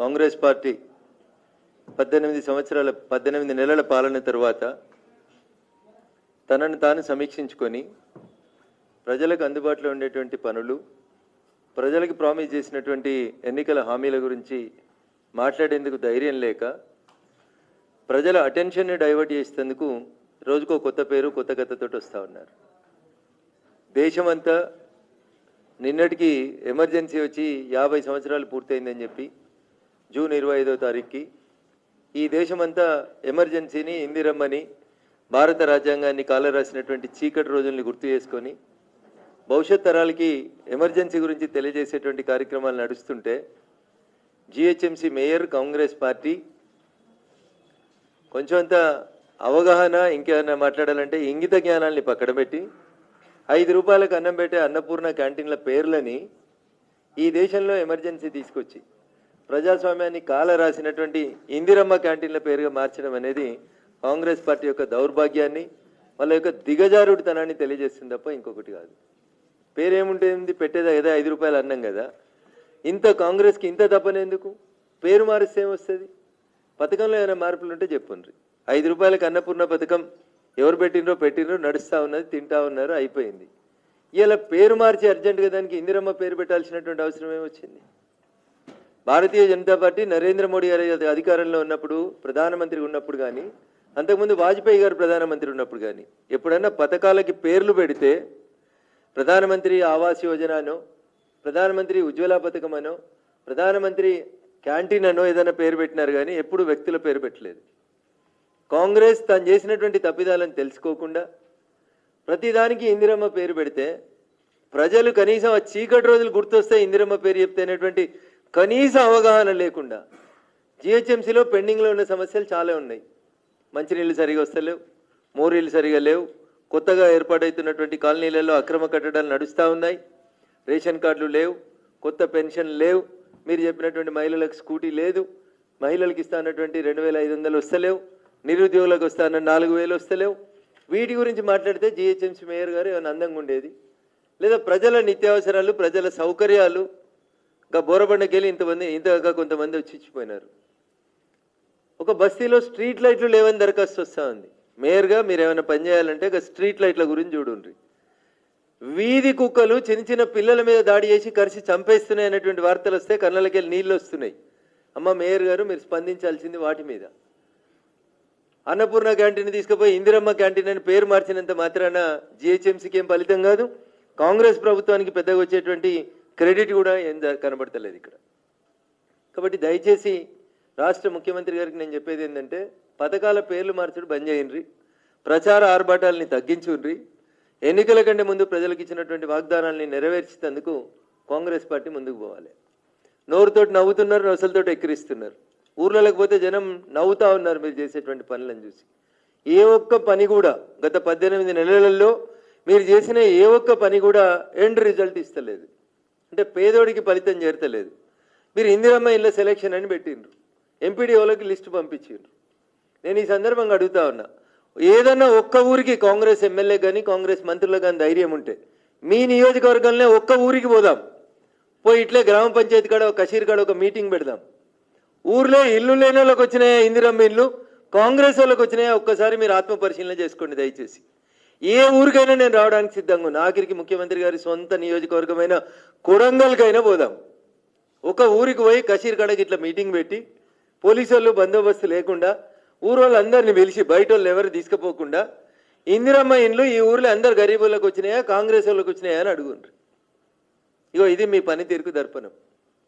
Congress party పద్దెనిమిది సంవత్సరాల పద్దెనిమిది నెలల పాలన తరువాత తనను తాను సమీక్షించుకొని ప్రజలకు అందుబాటులో ఉండేటువంటి పనులు ప్రజలకు ప్రామిస్ చేసినటువంటి ఎన్నికల హామీల గురించి మాట్లాడేందుకు ధైర్యం లేక ప్రజల అటెన్షన్ని డైవర్ట్ చేసేందుకు రోజుకో కొత్త పేరు కొత్త కథతోటి వస్తూ ఉన్నారు. దేశమంతా నిన్నటికి ఎమర్జెన్సీ వచ్చి యాభై సంవత్సరాలు పూర్తయిందని చెప్పి జూన్ ఇరవై ఐదో తారీఖుకి ఈ దేశమంతా ఎమర్జెన్సీని ఇందిరమ్మని భారత రాజ్యాంగాన్ని కాలరాసినటువంటి చీకటి రోజుల్ని గుర్తు చేసుకొని భవిష్యత్ తరాలకి ఎమర్జెన్సీ గురించి తెలియజేసేటువంటి కార్యక్రమాలు నడుస్తుంటే జిహెచ్ఎంసీ మేయర్ కాంగ్రెస్ పార్టీ కొంచెం అంత అవగాహన ఇంకేమైనా మాట్లాడాలంటే ఇంగిత జ్ఞానాన్ని పక్కన పెట్టి ఐదు రూపాయలకు అన్నం పెట్టే అన్నపూర్ణ క్యాంటీన్ల పేర్లని ఈ దేశంలో ఎమర్జెన్సీ తీసుకొచ్చి ప్రజాస్వామ్యాన్ని కాల రాసినటువంటి ఇందిరమ్మ క్యాంటీన్ల పేరుగా మార్చడం అనేది కాంగ్రెస్ పార్టీ యొక్క దౌర్భాగ్యాన్ని వాళ్ళ యొక్క దిగజారుడితనాన్ని తెలియజేస్తుంది తప్ప ఇంకొకటి కాదు. పేరేముంటుంది? పెట్టేదా? కదా ఐదు రూపాయలు అన్నం కదా. ఇంత కాంగ్రెస్కి ఇంత తప్పనేందుకు పేరు మారిస్తే ఏమొస్తుంది? పథకంలో ఏమైనా మార్పులు ఉంటే చెప్పుండ్రి. ఐదు రూపాయలకి అన్నపూర్ణ పథకం ఎవరు పెట్టినరో పెట్టినరో నడుస్తూ ఉన్నది తింటా ఉన్నారు అయిపోయింది. ఇలా పేరు మార్చి అర్జెంటుగా దానికి ఇందిరమ్మ పేరు పెట్టాల్సినటువంటి అవసరం ఏమొచ్చింది? భారతీయ జనతా పార్టీ నరేంద్ర మోడీ గారి అధికారంలో ఉన్నప్పుడు ప్రధానమంత్రి ఉన్నప్పుడు కానీ అంతకుముందు వాజ్పేయి గారు ప్రధానమంత్రి ఉన్నప్పుడు కానీ ఎప్పుడన్నా పథకాలకి పేర్లు పెడితే ప్రధానమంత్రి ఆవాస్ యోజన అనో ప్రధానమంత్రి ఉజ్వల పథకం అనో ప్రధానమంత్రి క్యాంటీన్ అనో ఏదైనా పేరు పెట్టినారు కానీ ఎప్పుడు వ్యక్తుల పేరు పెట్టలేదు. కాంగ్రెస్ తాను చేసినటువంటి తప్పిదాలను తెలుసుకోకుండా ప్రతిదానికి ఇందిరమ్మ పేరు పెడితే ప్రజలు కనీసం ఆ చీకటి రోజులు గుర్తొస్తే ఇందిరమ్మ పేరు చెప్తేనేటువంటి కనీస అవగాహన లేకుండా జిహెచ్ఎంసీలో పెండింగ్లో ఉన్న సమస్యలు చాలా ఉన్నాయి. మంచినీళ్ళు సరిగా వస్తలేవు మోరీళ్ళు సరిగా లేవు కొత్తగా ఏర్పాటవుతున్నటువంటి కాలనీలలో అక్రమ కట్టడాలు నడుస్తూ ఉన్నాయి రేషన్ కార్డులు లేవు కొత్త పెన్షన్ లేవు మీరు చెప్పినటువంటి మహిళలకు స్కూటీ లేదు మహిళలకు ఇస్తానటువంటి రెండు వేల ఐదు వందలు వస్తలేవు నిరుద్యోగులకు వస్తాన నాలుగు వేలు వస్తలేవు. వీటి గురించి మాట్లాడితే జిహెచ్ఎంసీ మేయర్ గారు ఏమైనా అందంగా ఉండేది? లేదా ప్రజల నిత్యావసరాలు ప్రజల సౌకర్యాలు ఇంకా బోరబండకెళ్ళి ఇంతమంది ఇంతగా కొంతమంది వచ్చి ఇచ్చిపోయినారు. ఒక బస్తీలో స్ట్రీట్ లైట్లు లేవని దరఖాస్తు వస్తూ ఉంది. మేయర్గా మీరు ఏమైనా పని చేయాలంటే ఇక స్ట్రీట్ లైట్ల గురించి చూడండి వీధి కుక్కలు చిన్న చిన్న పిల్లల మీద దాడి చేసి కరిసి చంపేస్తున్నాయి అనేటువంటి వార్తలు వస్తే కళ్ళకి వెళ్ళి నీళ్ళు వస్తున్నాయి. అమ్మ మేయర్ గారు మీరు స్పందించాల్సింది వాటి మీద. అన్నపూర్ణ క్యాంటీన్ తీసుకుపోయి ఇందిరమ్మ క్యాంటీన్ అని పేరు మార్చినంత మాత్రాన జిహెచ్ఎంసీకి ఏం ఫలితం కాదు. కాంగ్రెస్ ప్రభుత్వానికి పెద్దగా వచ్చేటువంటి క్రెడిట్ కూడా ఏం కనబడతలేదు ఇక్కడ. కాబట్టి దయచేసి రాష్ట్ర ముఖ్యమంత్రి గారికి నేను చెప్పేది ఏంటంటే పథకాల పేర్లు మార్చడం బంద్ చేయండి ప్రచార ఆర్భాటాలని తగ్గించుండ్రి ఎన్నికల కంటే ముందు ప్రజలకు ఇచ్చినటువంటి వాగ్దానాల్ని నెరవేర్చేందుకు కాంగ్రెస్ పార్టీ ముందుకు పోవాలి. నోరుతోటి నవ్వుతున్నారు నొసలతోటి ఎక్కిరిస్తున్నారు. ఊర్లలోకి పోతే జనం నవ్వుతా ఉన్నారు మీరు చేసేటువంటి పనులను చూసి. ఏ ఒక్క పని కూడా గత పద్దెనిమిది నెలలలో మీరు చేసిన ఏ ఒక్క పని కూడా ఎండ్ రిజల్ట్ ఇస్తలేదు. అంటే పేదోడికి ఫలితం చేరతలేదు. మీరు ఇందిరమ్మ ఇళ్ళ సెలెక్షన్ అని పెట్టిండ్రు. ఎంపీడీఓలకి లిస్ట్ పంపించిండ్రు. నేను ఈ సందర్భంగా అడుగుతా ఉన్నా ఏదన్నా ఒక్క ఊరికి కాంగ్రెస్ ఎమ్మెల్యే కానీ కాంగ్రెస్ మంత్రులకు కానీ ధైర్యం ఉంటే మీ నియోజకవర్గంలో ఒక్క ఊరికి పోదాం. పోయి ఇట్లే గ్రామ పంచాయతీ కాడ ఒక కషీర్ కాడ ఒక మీటింగ్ పెడదాం. ఊర్లో ఇల్లు లేని వాళ్ళకి వచ్చినాయా ఇందిరమ్మ ఇల్లు? కాంగ్రెస్ వాళ్ళకి వచ్చినాయా? ఒక్కసారి మీరు ఆత్మ పరిశీలన చేసుకోండి దయచేసి. ఏ ఊరికైనా నేను రావడానికి సిద్ధంగా ఉన్నా. ఆఖరికి ముఖ్యమంత్రి గారి సొంత నియోజకవర్గమైన కొడంగల్కైనా పోదాం. ఒక ఊరికి పోయి కషీర్ కాడకి ఇట్లా మీటింగ్ పెట్టి పోలీసు వాళ్ళు బందోబస్తు లేకుండా ఊరు వాళ్ళందరినీ పిలిచి బయట వాళ్ళు ఎవరు తీసుకుపోకుండా ఇందిరమ్మ ఇండ్లు ఈ ఊర్లో అందరు గరీబులకు వచ్చినాయా కాంగ్రెస్ వాళ్ళకి వచ్చినాయా అని అడుగుండ్రు. ఇగో ఇది మీ పనితీరుకు దర్పణం.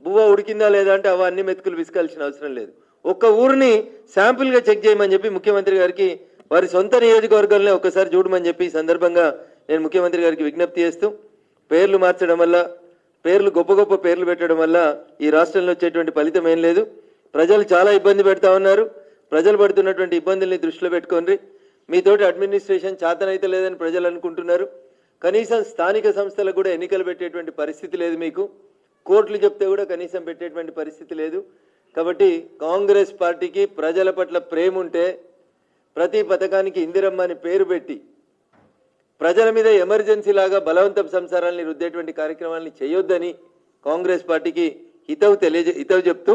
బువ్వ ఉడికిందా లేదా అంటే అవన్నీ మెతుకులు విసుకాల్సిన అవసరం లేదు. ఒక్క ఊరిని శాంపుల్గా చెక్ చేయమని చెప్పి ముఖ్యమంత్రి గారికి వారి సొంత నియోజకవర్గంలో ఒకసారి చూడమని చెప్పి ఈ సందర్భంగా నేను ముఖ్యమంత్రి గారికి విజ్ఞప్తి చేస్తూ పేర్లు మార్చడం వల్ల పేర్లు గొప్ప గొప్ప పేర్లు పెట్టడం వల్ల ఈ రాష్ట్రంలో వచ్చేటువంటి ఫలితం ఏం లేదు. ప్రజలు చాలా ఇబ్బంది పెడతా ఉన్నారు. ప్రజలు పడుతున్నటువంటి ఇబ్బందుల్ని దృష్టిలో పెట్టుకోండి. మీతోటి అడ్మినిస్ట్రేషన్ చాతనైతే లేదని ప్రజలు అనుకుంటున్నారు. కనీసం స్థానిక సంస్థలకు కూడా ఎన్నికలు పెట్టేటువంటి పరిస్థితి లేదు మీకు. కోర్టులు చెప్తే కూడా కనీసం పెట్టేటువంటి పరిస్థితి లేదు. కాబట్టి కాంగ్రెస్ పార్టీకి ప్రజల పట్ల ప్రేమ ఉంటే ప్రతి పథకానికి ఇందిరమ్మ అని పేరు పెట్టి ప్రజల మీద ఎమర్జెన్సీ లాగా బలవంతం సంసారాల్ని రుద్దేటువంటి కార్యక్రమాల్ని చేయొద్దని కాంగ్రెస్ పార్టీకి హితవు తెలియజే హితవు చెప్తూ